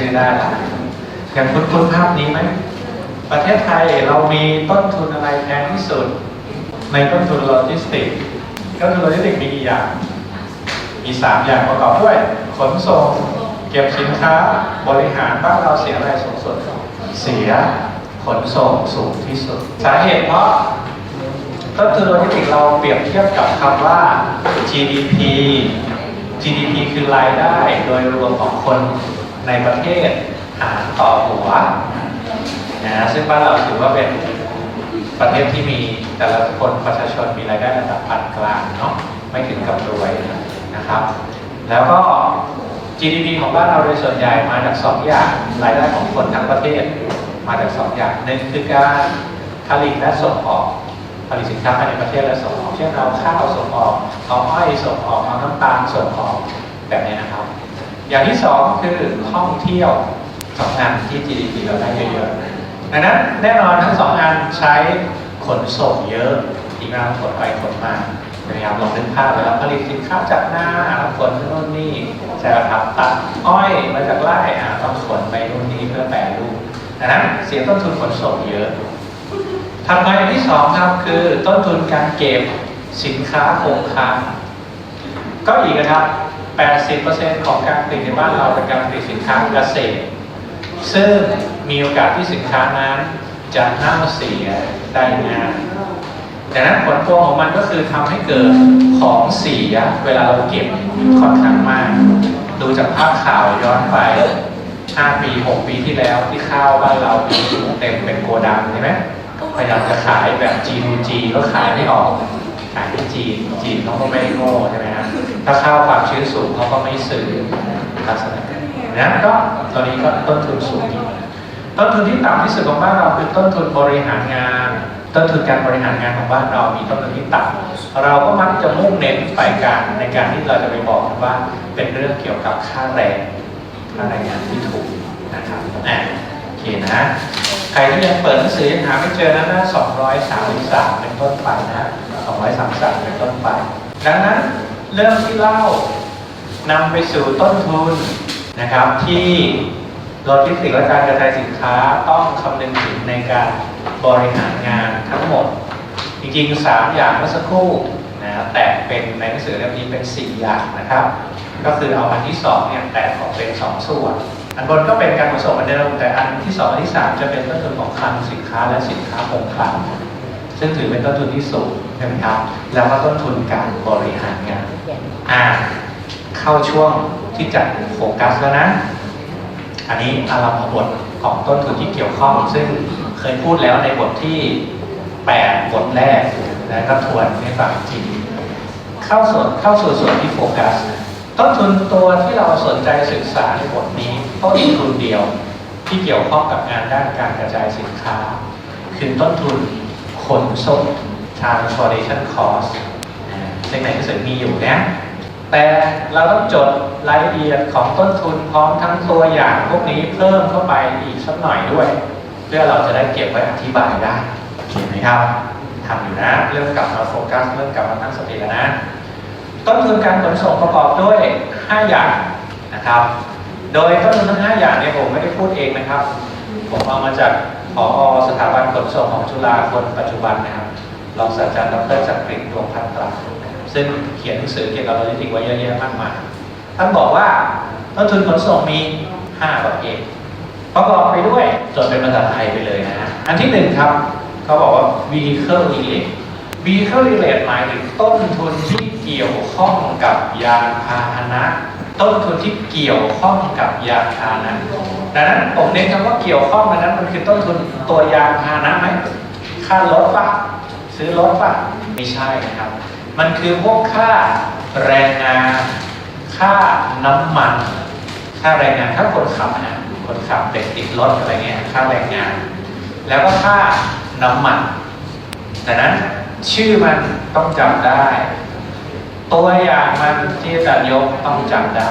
ชื่อได้ละยังคุ้นคุ้นๆภาพนี้ไหม ประเทศไทยเรามีต้นทุนอะไรแพงที่สุด ในต้นทุนโลจิสติกส์ต้นทุนโลจิสติกส์มีกี่อย่าง มีสามอย่างประกอบด้วย ขนส่ง เก็บสินค้า บริหารบ้านเราเสียอะไรสูงสุด เสียขนส่งสูงที่สุด สาเหตุเพราะต้นทุนโลจิสติกส์เราเปรียบเทียบกับคำว่า GDP GDP คือรายได้โดยรวมของคน ในประเทศหารต่อหัวนะซึ่งบ้านเราถือว่าเป็นประเทศที่มีแต่ละคนประชาชนมีรายได้ระดับปานกลางเนาะไม่ถึงกับรวยนะครับ แล้วก็ GDP ของบ้านเราโดยส่วนใหญ่มาจากสองอย่างรายได้ของคนทั้งประเทศมาจากสองอย่างหนึ่งคือการผลิตและส่งออกผลิตสินค้าภายในประเทศและส่งออกเช่นเราข้าวส่งออกเอาอ้อยส่งออกเอาน้ำตาลส่งออกแบบนี้นะครับ อย่างที่สองคือท่องเที่ยวสองงานที่ GDP เราได้เยอะๆดังนั้นแน่นอนทั้งสองงานใช้ขนส่งเยอะที่งานขนไปขนมาพยายามลองนึกภาพเลยครับผลิตสินค้าจากหน้าแล้วขนนู่นนี่ใช่ไหมครับตัดอ้อยมาจากไร่อะต้องขนไปนู่นนี่เพื่อแปรรูปดังนั้นเสียต้นทุนขนส่งเยอะถัดมาอย่างที่สองครับคือต้นทุนการเก็บสินค้าคงค้างก็อีกนะครับ 80%ของการผลิตในบ้านเราเป็นการผลิตสินค้าเกษตร ซึ่งมีโอกาสที่สินค้านั้นจะเน่าเสียได้ง่ายดังนั้นผลพวงของมันก็คือทำให้เกิดของเสียเวลาเราเก็บค่อนข้างมาก ดูจากภาพข่าวย้อนไป 5 ปี 6 ปีที่แล้วที่ข้าวบ้านเรามีเต็มเป็นโกดังใช่ไหมพยายามจะขายแบบ G to G ก็ขายไม่ออก ขายที่จีนจีนเขาก็ไม่โง่ใช่ไหมฮะ ถ้าข้าวความชื้นสูงเขาก็ไม่ซื้อลักษณะนั้นก็ตอนนี้ก็ต้นทุนสูงต้นทุนที่ต่ำที่สุดของบ้านเราคือต้นทุนบริหารงาน ต้นทุนการบริหารงานของบ้านเรามีต้นทุนที่ต่ำเราก็มักจะมุ่งเน้นไปการในการที่เราจะไปบอกว่าเป็นเรื่องเกี่ยวกับค่าแรงค่าแรงงานที่ถูกนะครับอะโอเคนะใครที่ยังเปิดหนังสือยังหาไม่เจอนะหน้า233 เป็นต้นไปนะ233 เป็นต้นไป ดังนั้น เรื่องที่เล่านำไปสู่ต้นทุนนะครับ ที่โลจิสติกส์และการกระจายสินค้าต้องคำนึงถึงในการบริหารงานทั้งหมด จริงๆ 3 อย่างเมื่อสักครู่นะแต่เป็นในหนังสือเล่มนี้เป็น 4 อย่างนะครับ ก็คือเอาอันที่2เนี่ยแตกออกเป็น 2 ส่วน อันบนก็เป็นการขนส่งเหมือนเดิมแต่อันที่ 2 อันที่ 3 จะเป็นต้นทุนของคลังสินค้าและสินค้าคงคลัง ซึ่งถือเป็นต้นทุนที่สูงใช่ไหมครับ แล้วก็ต้นทุนการบริหารงานอ่าเข้าช่วงที่จัดโฟกัสแล้วนะ อันนี้อารัมพบทของต้นทุนที่เกี่ยวข้อง ซึ่งเคยพูดแล้วในบทที่ 8 บทแรกนะก็ทวนให้ฟังอีกทีเข้าส่วนเข้าสู่ส่วนที่โฟกัส ต้นทุนตัวที่เราสนใจศึกษาในบทนี้ต้นทุนเดียวที่เกี่ยวข้องกับงานด้านการกระจายสินค้า คือต้นทุน ขนส่ง transportation cost อ่าซึ่งในหนังสือมีอยู่นะ แต่เราต้องจดรายละเอียดของต้นทุนพร้อมทั้งตัวอย่างพวกนี้เพิ่มเข้าไปอีกสักหน่อยด้วย เพื่อเราจะได้เก็บไว้อธิบายได้โอเคไหมครับทำอยู่นะเริ่มกลับมาโฟกัสเริ่มกลับมาตั้งสติแล้วนะ ต้นทุนการขนส่งประกอบด้วย 5 อย่างนะครับ โดยต้นทุนทั้ง 5 อย่างเนี่ยผมไม่ได้พูดเองนะครับ ผมเอามาจาก ผอสถาบันขนส่งของจุฬาคนปัจจุบันนะครับรองศาสตราจารย์ดรจักรินดวงพันตราซึ่งเขียนหนังสือเกี่ยวกับโลจิสติกส์ไว้เยอะแยะมากมายท่านบอกว่าต้นทุนขนส่งมี 5 ประเภทประกอบไปด้วยจดเป็นภาษาไทยไปเลยนะฮะอันที่หนึ่งครับเขาบอกว่า vehicle relate vehicle relate หมายถึงต้นทุนที่เกี่ยวข้องกับยานพาหนะ ต้นทุนที่เกี่ยวข้องกับยานพาหนะ ดังนั้นผมเน้นคำว่าเกี่ยวข้องดังนั้นมันคือต้นทุนตัวยานพาหนะไหมค่ารถปะซื้อรถปะไม่ใช่นะครับ มันคือพวกค่าแรงงาน ค่าน้ำมัน ค่าแรงงานค่าคนขับนะคนขับเด็กติดรถอะไรเงี้ยค่าแรงงาน แล้วก็ค่าน้ำมันดังนั้นชื่อมันต้องจำได้ ตัวอย่างมันที่จารย์ยกต้องจำได้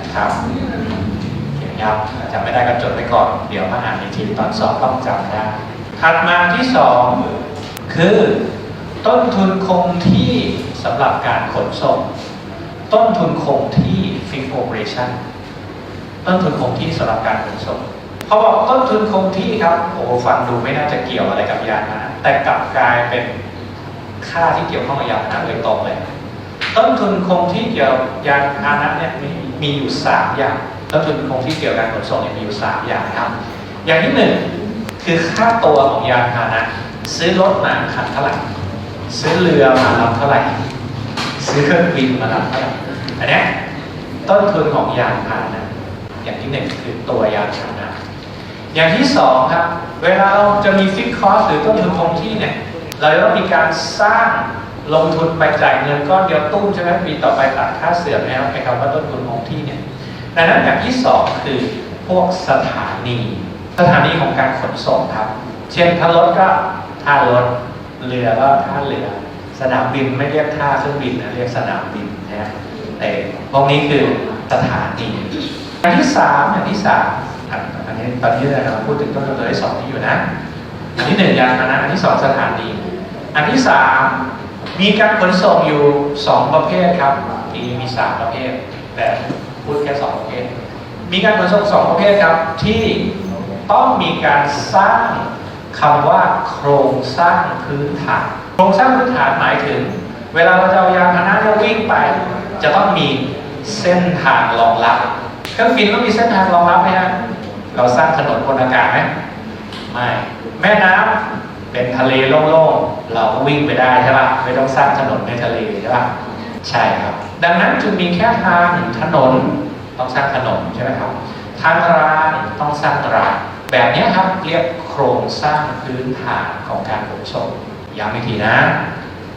นะครับ เขียนยับจำไม่ได้ก็จดไว้ก่อน เดี๋ยวมาอ่านอีกทีตอนสอบต้องจำได้ถัดมาที่สองคือ ต้นทุนคงที่สำหรับการขนส่ง ต้นทุนคงที่ fixed operation ต้นทุนคงที่สำหรับการขนส่งพอบอกต้นทุนคงที่ครับโอ้ฟังดูไม่น่าจะเกี่ยวอะไรกับยานาหนะแต่กลับกลายเป็นค่าที่เกี่ยวข้องกับยานาหนะโดยตรงเลย ต้นทุนคงที่เกี่ยวยานพาหนะเนี่ยมีมีอยู่สามอย่าง ต้นทุนคงที่เกี่ยวกับการขนส่งมีอยู่สามอย่างครับ อย่างที่หนึ่งคือค่าตัวของยานพาหนะ ซื้อรถมาคันเท่าไหร่ ซื้อเรือมาลำเท่าไหร่ ซื้อเครื่องบินมาลำเท่าไหร่ อันเนี้ยต้นทุนของยานพาหนะ อย่างที่หนึ่งคือตัวยานพาหนะ อย่างที่สองครับ เวลาเราจะมีฟิกคอสหรือต้นทุนคงที่เนี่ย เราจะต้องมีการสร้างลงทุนไปจ่ายเงินก้อนเดียวตุ้มใช่ไหมปีต่อไปตัดค่าเสื่อมนะครับไอ้คำว่าต้นทุนคงที่เนี่ย ดังนั้นอย่างที่สองคือพวกสถานี สถานีของการขนส่งครับ เช่นถ้ารถก็ท่ารถเรือก็ท่าเรือ สนามบินไม่เรียกท่าเครื่องบินนะเรียกสนามบินนะแต่พวกนี้คือสถานีอย่างที่สามอย่างที่สามอันนี้ตอนนี้เราพูดถึงต้นทุนตัวที่สองที่อยู่นะ อันที่หนึ่งยานพาหนะอันที่สองสถานี อันที่สามมีการขนส่งอยู่สองประเภทครับจริงๆมีสามประเภทแต่ พูดแค่สองประเภท มีการขนส่งสองประเภทครับที่ต้องมีการสร้างคำว่าโครงสร้างพื้นฐาน โครงสร้างพื้นฐานหมายถึง เวลาเราจะเอายานพาหนะเนี่ยวิ่งไป จะต้องมีเส้นทางรองรับ เครื่องบินต้องมีเส้นทางรองรับไหมฮะ เราสร้างถนนบนอากาศไหมไม่ แม่น้ำเป็นทะเลโล่งๆ เราก็วิ่งไปได้ใช่ปะไม่ต้องสร้างถนนในทะเลใช่ปะ ใช่ครับ ดังนั้นจึงมีแค่ทางถนนต้องสร้างถนนใช่ไหมครับ ทางรางต้องสร้างรางแบบนี้ครับเรียกโครงสร้างพื้นฐานของการขนส่งย้ำอีกทีนะ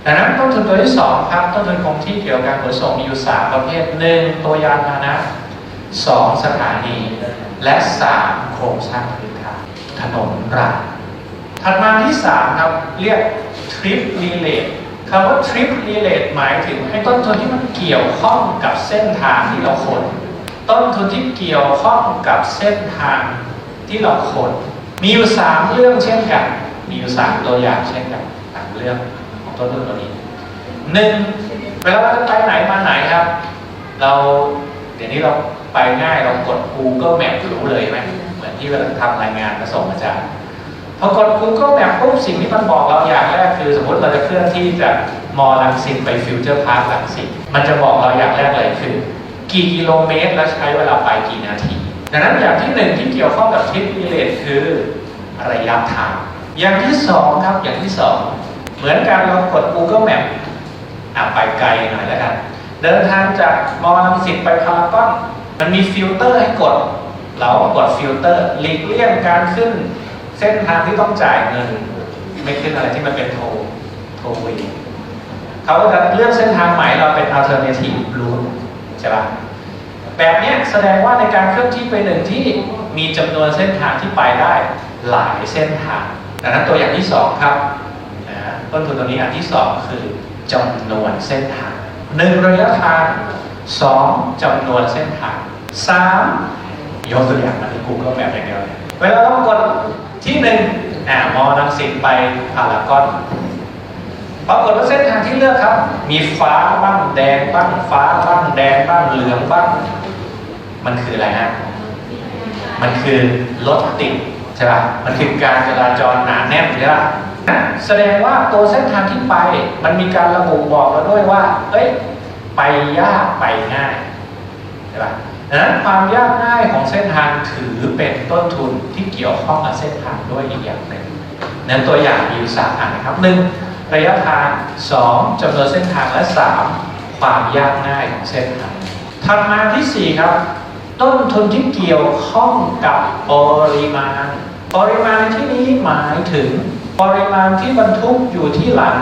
ดังนั้นต้นทุนตัวที่สองครับต้นทุนคงที่เกี่ยวกับการขนส่งมีอยู่สามประเภทหนึ่งตัวยานพาหนะสองสถานี และสามโครงสร้างพื้นฐานถนนรางถัดมาที่ 3 ครับ เรียก trip relate คำว่า trip relate หมายถึงให้ต้นทุนที่มันเกี่ยวข้องกับเส้นทางที่เราขนต้นทุนที่เกี่ยวข้องกับเส้นทางที่เราขนมีอยู่3เรื่องเช่นกัน มีอยู่3ตัวอย่างเช่นกันสามเรื่องของต้นทุนตัวนี้หนึ่งเวลาเราจะไปไหนมาไหนครับ เราเดี๋ยวนี้เราไปง่ายเรากด Google Map รู้เลยไหมเหมือนที่เวลาทำรายงานมาส่งอาจารย์ พอกด Google Map ปุ๊บสิ่งที่มันบอกเราอย่างแรกคือ สมมติเราจะเคลื่อนที่จากมอลังสิตไปฟิวเจอร์พาร์คลังสิตมันจะบอกเราอย่างแรกเลยคือ กี่กิโลเมตรและใช้เวลาไปกี่นาที ดังนั้นอย่างที่หนึ่งที่เกี่ยวข้องกับทริปรีเลทคือระยะทาง อย่างที่สองครับอย่างที่สองเหมือนการเรากด Google Map อะไปไกลหน่อยแล้วกัน เดินทางจากมอลังสิตไปพารากอนมันมีฟิลเตอร์ให้กด เรากดฟิลเตอร์หลีกเลี่ยงการขึ้น เส้นทางที่ต้องจ่ายเงินไม่ขึ้นอะไรที่มันเป็นโทรโทวีเขาก็จะเลือกเส้นทางใหม่เราเป็น alternative route ใช่ปะแบบนี้แสดงว่าในการเคลื่อนที่ไปหนึ่งที่มีจำนวนเส้นทางที่ไปได้หลายเส้นทางดังนั้นตัวอย่างที่สองครับต้นทุนตัวนี้อันที่สองคือจำนวนเส้นทางหนึ่งระยะทางสองจำนวนเส้นทางสามยกตัวอย่างมาที่ Google Map อย่างเดียวเลยเวลาเรากด ที่หนึ่งอ่ามอลังสิตไปพารากอนปรากฏว่าเส้นทางที่เลือกครับ มีฟ้าบ้างแดงบ้างฟ้าบ้างแดงบ้างเหลืองบ้าง มันคืออะไรฮะมันคือรถติดใช่ป่ะมันคือการจราจรหนาแน่นใช่ป่ะแสดงว่าตัวเส้นทางที่ไป มันมีการระบุบอกเราด้วยว่า เอ้ย ไปยากไปง่ายใช่ป่ะ ดังนั้นความยากง่ายของเส้นทางถือเป็นต้นทุนที่เกี่ยวข้องกับเส้นทางด้วยอีกอย่างหนึ่งนั้นตัวอย่างมีอยู่สามอันนะครับหนึ่งระยะทางสองจำนวนเส้นทางและสามความยากง่ายของเส้นทางถัดมาที่สี่ครับ ต้นทุนที่เกี่ยวข้องกับปริมาณ ปริมาณในที่นี้หมายถึงปริมาณที่บรรทุกอยู่ที่หลัง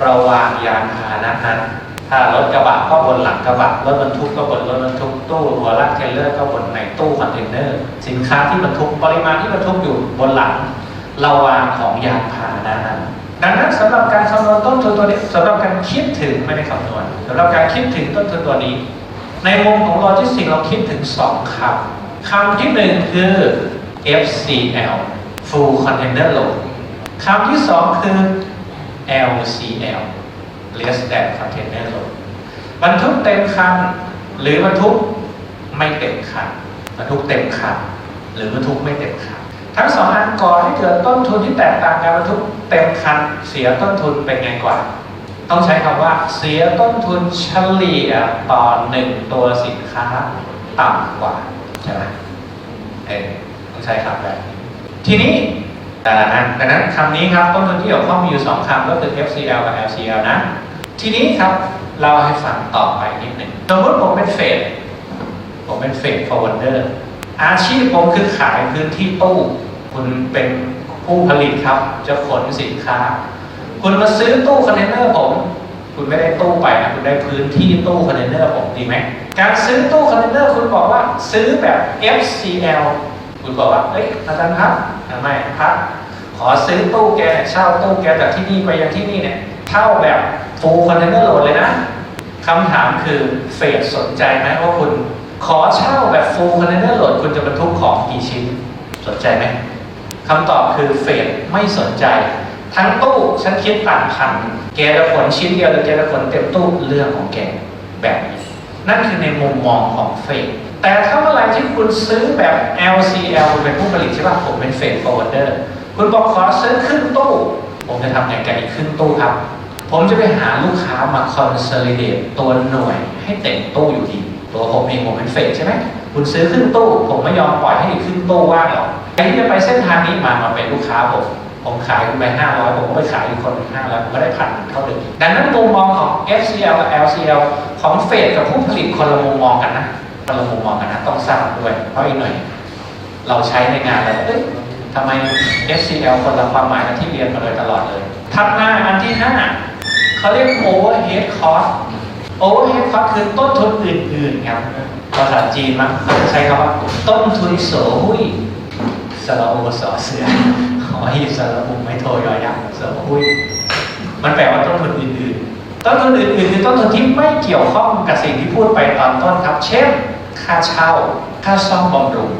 เราวางยานพาหนะนั้น ถ้ารถกระบะก็บนหลังกระบะรถบรรทุกก็บนรถบรรทุกตู้หัวลากเทรลเลอร์ก็บนในตู้คอนเทนเนอร์สินค้าที่บรรทุกปริมาณที่บรรทุกอยู่บนหลังเราวางของยานพาหนะนั้นดังนั้นสำหรับการคำนวณต้นทุนตัวนี้สำหรับการคิดถึงไม่ได้คำนวณสำหรับการคิดถึงต้นทุนตัวนี้ ในมุมของโลจิสติกเราคิดถึง2คำคำที่หนึ่งคือ FCL Full Container Load คำที่สองคือ LCL Less Than Container Load บรรทุกเต็มคันหรือบรรทุกไม่เต็มคันบรรทุกเต็มคันหรือบรรทุกไม่เต็มคันทั้งสองอันก่อให้เกิดต้นทุนที่แตกต่างกันบรรทุกเต็มคันเสียต้นทุนเป็นไงกว่า ต้องใช้คำว่าเสียต้นทุนเฉลี่ยต่อหนึ่งตัวสินค้าต่ำกว่าใช่ไหมเออต้องใช้คำแบบนี้ทีนี้แต่ละนั้นดังนั้นคำนี้ครับต้นทุนที่เกี่ยวข้องมีอยู่สองคำก็คือ FCL กับ LCL นะ ทีนี้ครับเราให้ฟังต่อไปนิดหนึ่งสมมติผมเป็นเฟดผมเป็นเฟด forwarder อาชีพผมคือขายพื้นที่ตู้ คุณเป็นผู้ผลิตครับ จะขนสินค้า คุณมาซื้อตู้คอนเทนเนอร์ผม คุณไม่ได้ตู้ไปนะคุณได้พื้นที่ตู้คอนเทนเนอร์ผมดีไหมการซื้อตู้คอนเทนเนอร์คุณบอกว่าซื้อแบบ FCL คุณบอกว่าเอ้ยอาจารย์ครับทำไมครับขอซื้อตู้แกเนี่ยเช่าตู้แกจากที่นี่ไปยังที่นี่เนี่ยเช่าแบบ full container load เลยนะคำถามคือเฟดสนใจไหมว่าคุณขอเช่าแบบ full container load คุณจะบรรทุกของกี่ชิ้น สนใจไหมคำตอบคือเฟดไม่สนใจ ทั้งตู้ฉันคิดต่างพันแกจะขนชิ้นเดียวหรือแกจะขนเต็มตู้เรื่องของแกแบบนี้นั่นคือในมุมมองของเฟดแต่ถ้าเมื่อไรที่คุณซื้อแบบ LCL คุณเป็นผู้ผลิตใช่ป่ะผมเป็นเฟด forwarder คุณบอกขอซื้อครึ่งตู้ ผมจะทำไงกับอีกครึ่งตู้ครับ ผมจะไปหาลูกค้ามา consolidate ตัวหน่วยให้เต็มตู้อยู่ดี ตัวผมเองผมเป็นเฟดใช่ไหมคุณซื้อครึ่งตู้ ผมไม่ยอมปล่อยให้อีกครึ่งตู้ว่างหรอกใครที่จะไปเส้นทางนี้มามาเป็นลูกค้าผมผมขายคุณไปห้าร้อยผมก็ไปขายอีกคนห้าร้อยผมก็ได้พันเท่าเดิมดังนั้นมุมมองของ FCL กับ LCL ของเฟดกับผู้ผลิตคนละมุมมองกันนะคนละมุมมองกันนะต้องทราบด้วยเพราะอีกหน่อย เราใช้ในงานแล้วเอ้ยทำไม FCL คนละความหมายกับที่เรียนมาโดยตลอดเลยถัดมาอันที่ห้า เขาเรียก overhead cost overhead cost คือต้นทุนอื่นๆครับภาษาจีนมั้งเขาจะใช้คำว่า ต้นทุนโสหุยสระโอสอเสือหอหีบสระบุมไม่โทยอยักษ์โสหุยมันแปลว่าต้นทุนอื่นๆ ต้นทุนอื่นๆคือต้นทุนที่ไม่เกี่ยวข้องกับสิ่งที่พูดไปตอนต้นครับ เช่น ค่าเช่า ค่าซ่อมบำรุง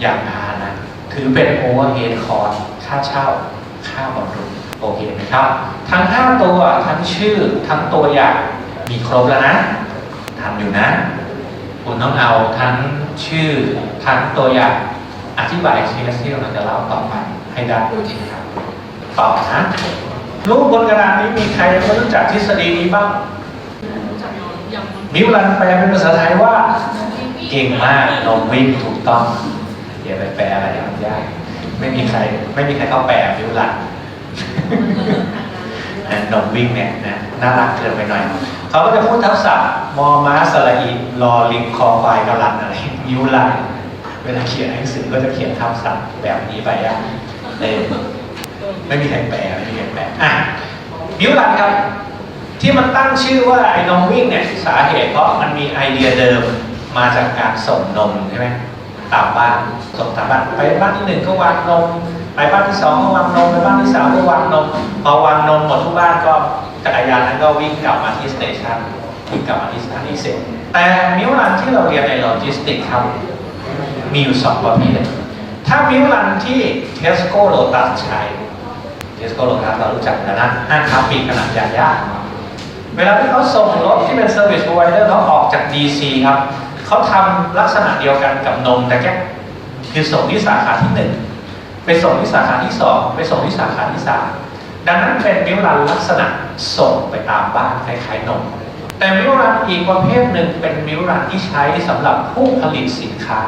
อย่างพาหนะถือเป็นโอเวอร์เฮดคอร์ค่าเช่า ค่าบำรุง โอเคไหมครับ ทั้ง 5 ตัวทั้งชื่อทั้งตัวอย่างมีครบแล้วนะทำอยู่นะ คุณต้องเอาทั้งชื่อทั้งตัวอย่างอธิบายเคสที่เราจะเล่าต่อไปให้ได้ครับต่อนะรูปบนกระดานนี้มีใครไม่รู้จักทฤษฎีนี้บ้างมิวลันแปลเป็นภาษาไทยว่า เก่งมากนมวิ่งถูกต้องอย่าไปแปลอะไรยากไม่มีใคร ไม่มีใครเข้าแปลมิวลัน นะนมวิ่งเนี่ยนะน่ารักเกินไปหน่อย เขาก็จะพูดทับศัพท์มอม้าสระอีรอลิงคอควายกระลันอะไรมิวลันเวลาเขียนหนังสือก็จะเขียนทับศัพท์แบบนี้ไปอะเออไม่มีใครแปลไม่มีใครแปลอะมิวลันครับ ที่มันตั้งชื่อว่าไอ้นมวิ่งเนี่ยสาเหตุเพราะมันมีไอเดียเดิมมาจากการส่งนมใช่ไหมตามบ้านส่งตามบ้านไปบ้านที่หนึ่งก็วางนม บ้านที่สองก็วางนมไปบ้านที่สามก็วางนมพอวางนมหมดทุกบ้านก็จักรยานนั้นก็วิ่งกลับมาที่สเตชันวิ่งกลับมาที่สถานีเสร็จแต่มิวรันที่เราเรียนในโลจิสติกส์ครับ มีอยู่สองประเภทถ้ามิวรันที่เทสโก้โ t ตัสใช้เทสโก้โ t ตัสเรารู้จักกันนะห้างค้าปลีกขนาดใหญ่ยากเวลาที่เขาส่งรถที่เป็น Service Provider เขาออกจาก DC ครับเขาทำลักษณะเดียวกันกับนมแต่แค่คือส่งที่สาขาที่หนึ่ง ไปส่งที่สาขาที่สองไปส่งที่สาขาที่สามดังนั้นเป็นมิวรันลักษณะส่งไปตามบ้านคล้ายๆนมแต่มิวรันอีกประเภทหนึ่งเป็นมิวรันที่ใช้สำหรับผู้ผลิตสินค้า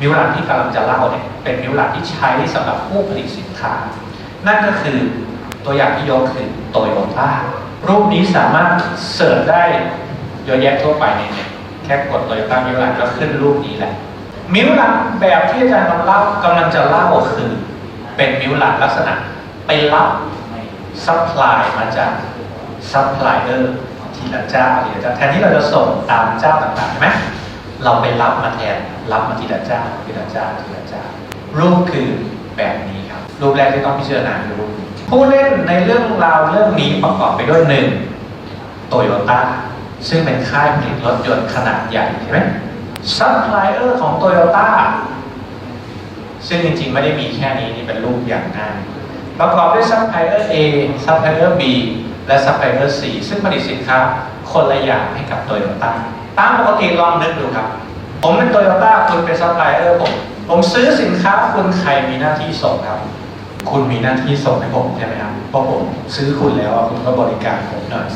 มิวรันที่กำลังจะเล่าเนี่ยเป็นมิวรันที่ใช้สำหรับผู้ผลิตสินค้า นั่นก็คือตัวอย่างที่ยกคือโตโยต้ารูปนี้สามารถเสิร์ชได้เยอะแยะทั่วไปในเน็ตแค่กดโตโยต้ามิวรันก็ขึ้นรูปนี้แหละมิวรันแบบที่อาจารย์กำลังเล่ากำลังจะเล่าคือ เป็นมิวรันลักษณะ ไปรับซัพพลายมาจากซัพพลายเออร์ทีละเจ้าทีละเจ้าแทนที่เราจะส่งตามเจ้าต่างๆใช่ไหมเราไปรับมาแทนรับมาทีละเจ้าทีละเจ้าทีละเจ้ารูปคือแบบนี้ครับ รูปแรกที่ต้องพิจารณาคือรูปนี้ผู้เล่นในเรื่องราวเรื่องนี้ประกอบไปด้วยหนึ่งโตโยต้าซึ่งเป็นค่ายผลิตรถยนต์ขนาดใหญ่ใช่ไหมซัพพลายเออร์ของโตโยต้า ซึ่งจริงๆ ไม่ได้มีแค่นี้นี่เป็นรูปอย่างง่ายประกอบด้วยซัพพลายเออร์ A ซัพพลายเออร์ B และซัพพลายเออร์4ซึ่งผลิตสินค้าคนละอย่างให้กับโตโยต้าตามปกติลองนึกดูครับ ผมเป็นโตโยต้าคุณเป็นซัพพลายเออร์ผมผมซื้อสินค้าคุณใครมีหน้าที่ส่งครับ คุณมีหน้าที่ส่งให้ผมใช่ไหมครับเพราะผมซื้อคุณแล้วคุณก็บริการผมหน่อย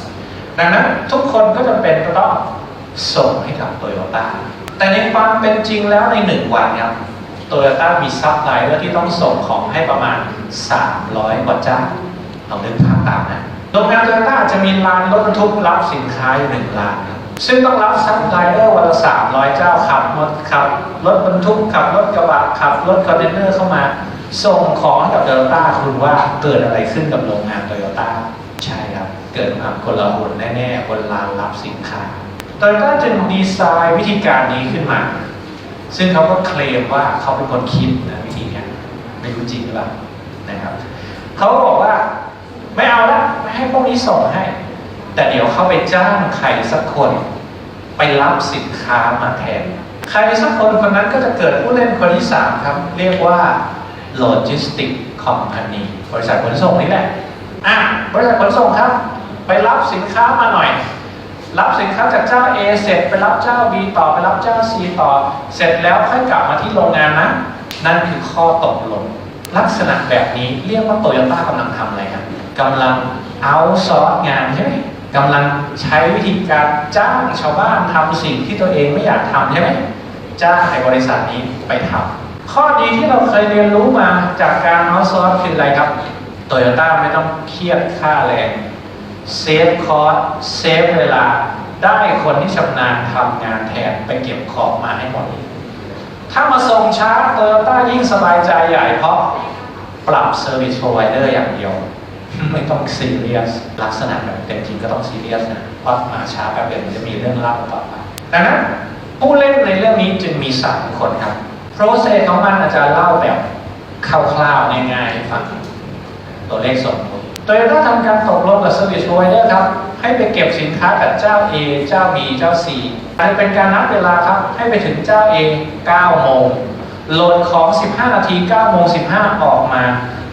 ดังนั้นทุกคนก็จะเป็นต้องส่งให้กับโตโยต้าแต่ในความเป็นจริงแล้วในหนึ่งวันครับ โตโยต้ามีซัพพลายเออร์ที่ต้องส่งของให้ประมาณ 300 กว่าเจ้าเราเดินภาพตามนะโรงงานโตโยต้าจะมีลานรถบรรทุกรับสินค้าอยู่หนึ่งลานซึ่งต้องรับซัพพลายเออร์วันละ300 เจ้าขับรถขับรถบรรทุกขับรถกระบะขับรถคอนเทนเนอร์เข้ามา ส่งของให้กับโตโยต้าคุณว่าเกิดอะไรขึ้นกับโรงงานโตโยต้าใช่ครับ เกิดความกลาหนแน่ๆบนลานรับสินค้าโตโยต้าจึงดีไซน์วิธีการนี้ขึ้นมา ซึ่งเขาก็เคลมว่าเขาเป็นคนคิดนะวิธีนี้ไม่รู้จริงหรือเปล่านะครับเขาก็บอกว่าไม่เอาละไม่ให้พวกนี้ส่งให้ แต่เดี๋ยวเขาไปจ้างใครสักคนไปรับสินค้ามาแทน ใครสักคนคนนั้นก็จะเกิดผู้เล่นคนที่สามครับ เรียกว่า Logistic Company บริษัทขนส่งนี่แหละอะบริษัทขนส่งครับ ไปรับสินค้ามาหน่อย รับสินค้าจากเจ้า A เสร็จไปรับเจ้า B ต่อไปรับเจ้า C ต่อ เสร็จแล้วค่อยกลับมาที่โรงงานนะ นั่นคือข้อตกลง ลักษณะแบบนี้เรียกว่าโตโยต้ากำลังทำอะไรครับกำลังเอาซอร์สงานใช่ไหมกำลังใช้วิธีการจ้างชาวบ้านทำสิ่งที่ตัวเองไม่อยากทำใช่ไหมจ้างในบริษัทนี้ไปทำข้อดีที่เราเคยเรียนรู้มาจากการเอาซอร์สคืออะไรครับโตโยต้าไม่ต้องเครียดค่าแรง เซฟคอสเซฟเวลา ได้คนที่ชำนาญทำงานแทนไปเก็บของมาให้หมดถ้ามาส่งช้าโตโยต้ายิ่งสบายใจใหญ่เพราะปรับเซอร์วิสโปรไวเดอร์อย่างเดียว ไม่ต้องซีเรียสลักษณะแบบเต็มจริงก็ต้องซีเรียสนะเพราะมาช้าแป๊บเดียวมันจะมีเรื่องเล่าต่อไปดังนั้นผู้เล่นในเรื่องนี้จึงมีสามคนครับโปรเซสของมันอาจจะเล่าแบบคร่าวๆง่ายๆให้ฟังตัวเลขสม โตโยต้าทำการตกลงกับ Service Provider ครับ ให้ไปเก็บสินค้ากับเจ้า A เจ้า B เจ้า C อาจจะเป็นการนัดเวลาครับ ให้ไปถึงเจ้า A 9 โมง โหลดของ 15 นาที 9 โมง 15 ออกมา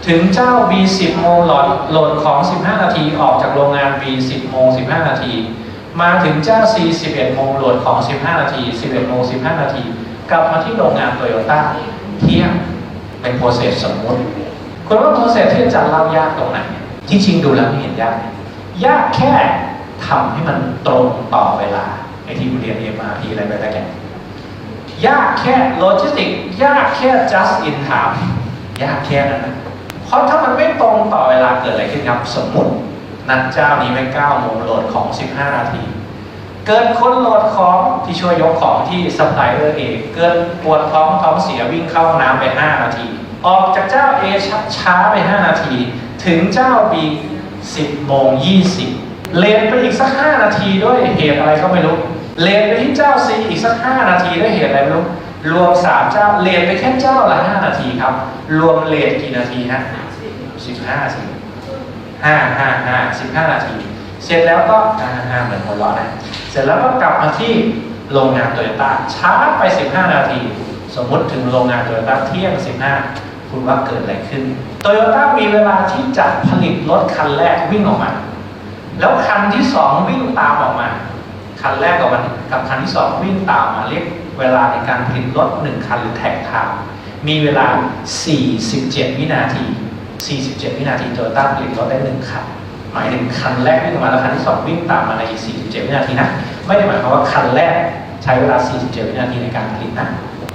ถึงเจ้า B 10 โมงโหลดโหลดของ 15 นาที ออกจากโรงงาน B 10 โมง 15 นาที มาถึงเจ้า C 11 โมงโหลดของ 15 นาที 11 โมง 15 นาที กลับมาที่โรงงานโตโยต้าเที่ยงเป็นโปรเซสสมมติคุณว่าโปรเซสที่อาจารย์เล่ายากตรงไหน จริงดูแล้วไม่เห็นยาก ยากแค่ทำให้มันตรงต่อเวลาไอที่คุณเรียน MRP อะไรไปแล้วแกยากแค่โลจิสติกยากแค่ just in time ยากแค่นั้นนะเพราะถ้ามันไม่ตรงต่อเวลาเกิดอะไรขึ้นครับสมมตินัดเจ้านี้ไว้9โมงโหลดของ 15 นาที เกินคนโหลดของที่ช่วยยกของที่ซัพพลายเออร์เองเกินปวดท้องท้องเสียวิ่งเข้าห้องน้ำไป 5 นาที ออกจากเจ้า A ช้าช้าไป 5 นาที ถึงเจ้า B 10โมง20 เลนไปอีกสัก 5 นาทีด้วยเหตุอะไรก็ไม่รู้ เลนไปที่เจ้า C อีกสัก 5 นาทีด้วยเหตุอะไรไม่รู้ รวม 3 เจ้าเลนไปแค่เจ้าละ 5 นาทีครับ รวมเลนกี่นาทีฮะ15นาทีห้าห้าห้าสิบห้านาที เสร็จแล้วก็ห้าห้าเหมือนหัวเราะนะเสร็จแล้วก็กลับมาที่โรงงานโตโยต้าช้าไป15นาที สมมติถึงโรงงานโตโยต้าเที่ยง15 คุณว่าเกิดอะไรขึ้นโตโยต้ามีเวลาที่จะผลิตรถคันแรกวิ่งออกมา แล้วคันที่สองวิ่งตามออกมา คันแรกกับวันกับคันที่สองวิ่งตามมาเรียกเวลาในการผลิตรถหนึ่งคันหรือแท็กทม์มีเวลา 47 วินาที 47 วินาทีโตโยต้าผลิตรถได้หนึ่งคันหมายถึงคันแรกวิ่งออกมาแล้วคันที่สองวิ่งตามมาในอีก47 วินาทีนะ ไม่ได้หมายความว่าคันแรกใช้เวลา 47 วินาทีในการผลิตนะ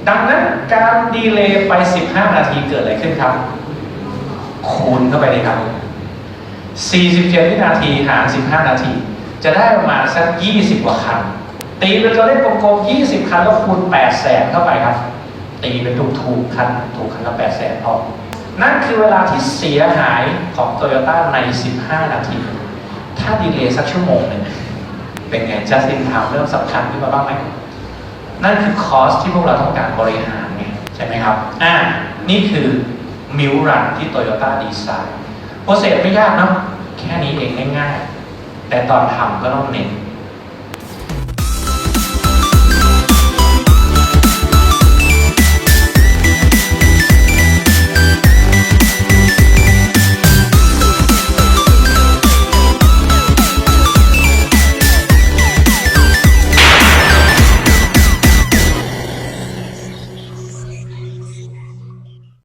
ดังนั้นการดีเลย์ไป 15 นาทีเกิดอะไรขึ้นครับ คูณเข้าไปเลยครับ 47 วินาทีหาร 15 นาที จะได้ประมาณสัก 20 กว่าคัน ตีเป็นตัวเลขกลมๆ20 คันแล้วคูณ8แสนเข้าไปครับ ตีเป็นถูกๆคัน ถูกคันละ8แสนพอนั่นคือเวลาที่เสียหายของโตโยต้าใน 15 นาที ถ้าดีเลย์สักชั่วโมงหนึ่งเป็นไง just in time เริ่มสำคัญขึ้นมาบ้างไหม นั่นคือคอสที่พวกเราต้องการบริหารไงใช่ไหมครับอ่านี่คือมิวรันที่โตโยต้าดีไซน์โปรเซสไม่ยากเนาะแค่นี้เองง่ายๆแต่ตอนทำก็ต้องเน้น